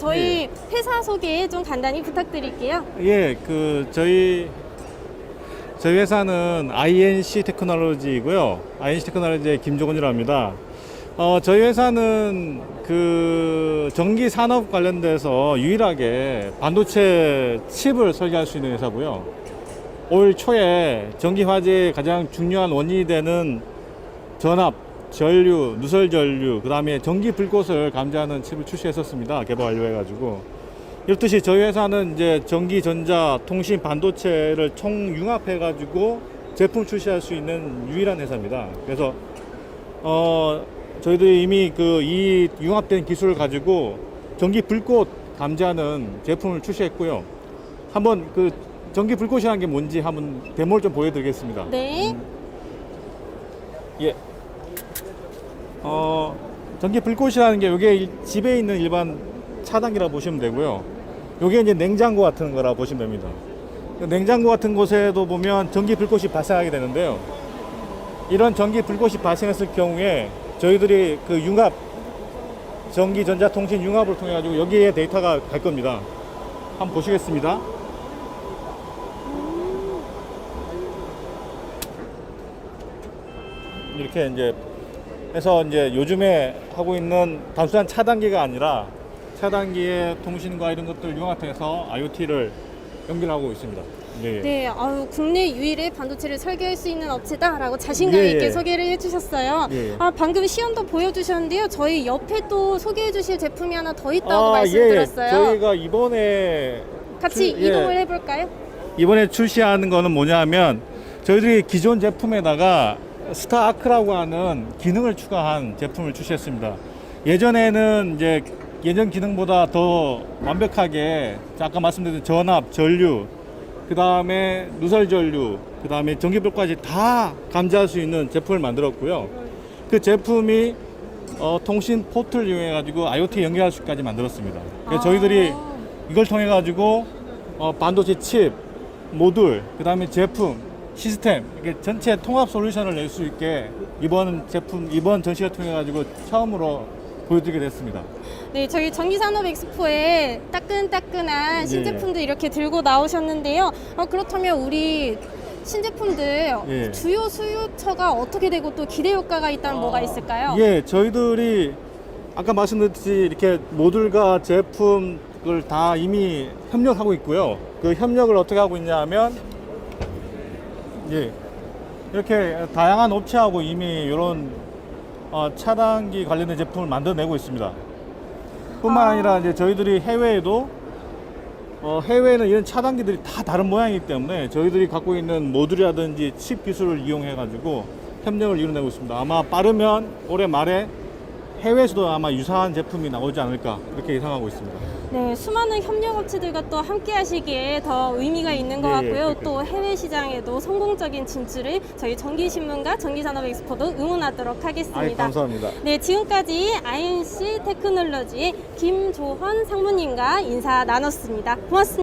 저희 회사 소개 좀 간단히 부탁드릴게요. 예, 그 저희 저희 회사는 INC 테크놀로지이고요. INC 테크놀로지의 김종훈이라고 합니다. 어, 저희 회사는 그 전기 산업 관련돼서 유일하게 반도체 칩을 설계할 수 있는 회사고요. 올 초에 전기 화재의 가장 중요한 원인이 되는 전압, 전류, 누설 전류, 그 다음에 전기 불꽃을 감지하는 칩을 출시했었습니다. 개발 완료해가지고. 이렇듯이 저희 회사는 이제 전기, 전자, 통신, 반도체를 총 융합해가지고 제품 출시할 수 있는 유일한 회사입니다. 그래서 어 저희들이 이미 그 이 융합된 기술을 가지고 전기 불꽃 감지하는 제품을 출시했고요. 한번 그 전기 불꽃이라는 게 뭔지 한번 데모를 좀 보여드리겠습니다. 네. 예. 어, 전기 불꽃이라는 게 이게 일- 집에 있는 일반 차단기라 보시면 되고요. 이게 이제 냉장고 같은 거라 보시면 됩니다. 그 냉장고 같은 곳에도 보면 전기 불꽃이 발생하게 되는데요. 이런 전기 불꽃이 발생했을 경우에 저희들이 그 융합 전기 전자 통신 융합을 통해 가지고 여기에 데이터가 갈 겁니다. 한번 보시겠습니다. 이렇게 이제 해서 이제 요즘에 하고 있는 단순한 차단기가 아니라 차단기의 통신과 이런 것들 융합해서 IoT를 연결하고 있습니다. 예, 예. 네, 아유, 국내 유일의 반도체를 설계할 수 있는 업체다라고 자신감 예, 있게 예. 소개를 해주셨어요. 예, 예. 아, 방금 시연도 보여주셨는데요. 저희 옆에 또 소개해주실 제품이 하나 더 있다고 아, 말씀드렸어요. 예, 저희가 이번에 같이 출- 예. 이동을 해볼까요? 이번에 출시하는 거는 뭐냐면 저희들이 기존 제품에다가 스타 아크라고 하는 기능을 추가한 제품을 출시했습니다. 예전에는 이제 예전 기능보다 더 완벽하게 아까 말씀드린 전압, 전류, 그 다음에 누설 전류, 그 다음에 전기불까지 다 감지할 수 있는 제품을 만들었고요. 그 제품이 어, 통신 포트를 이용해 가지고 IoT 연결할 수 있까지 만들었습니다. 아. 저희들이 이걸 통해 가지고 어, 반도체 칩, 모듈, 그 다음에 제품, 시스템 이렇게 전체 통합 솔루션을 낼 수 있게 이번 제품 이번 전시를 통해 가지고 처음으로 보여드리게 됐습니다. 네, 저희 전기산업 엑스포에 따끈따끈한 예, 신제품들 이렇게 들고 나오셨는데요. 어, 그렇다면 우리 신제품들 예. 주요 수요처가 어떻게 되고 또 기대 효과가 있다면 뭐가 있을까요? 예, 저희들이 아까 말씀드렸듯이 이렇게 모듈과 제품을 다 이미 협력하고 있고요. 그 협력을 어떻게 하고 있냐 하면 예, 이렇게 다양한 업체하고 이미 이런 어, 차단기 관련된 제품을 만들어내고 있습니다. 뿐만 아. 아니라 이제 저희들이 해외에도 어, 해외에는 이런 차단기들이 다 다른 모양이기 때문에 저희들이 갖고 있는 모듈이라든지 칩 기술을 이용해 가지고 협력을 이뤄내고 있습니다. 아마 빠르면 올해 말에 해외에서도 아마 유사한 제품이 나오지 않을까 그렇게 예상하고 있습니다. 네, 수많은 협력업체들과 또 함께 하시기에 더 의미가 있는 것 예, 예, 같고요. 그렇게. 또 해외 시장에도 성공적인 진출을 저희 전기신문과 전기산업 엑스포도 응원하도록 하겠습니다. 아이, 감사합니다. 네, 지금까지 INC 테크놀로지의 김조헌 상무님과 인사 나눴습니다. 고맙습니다.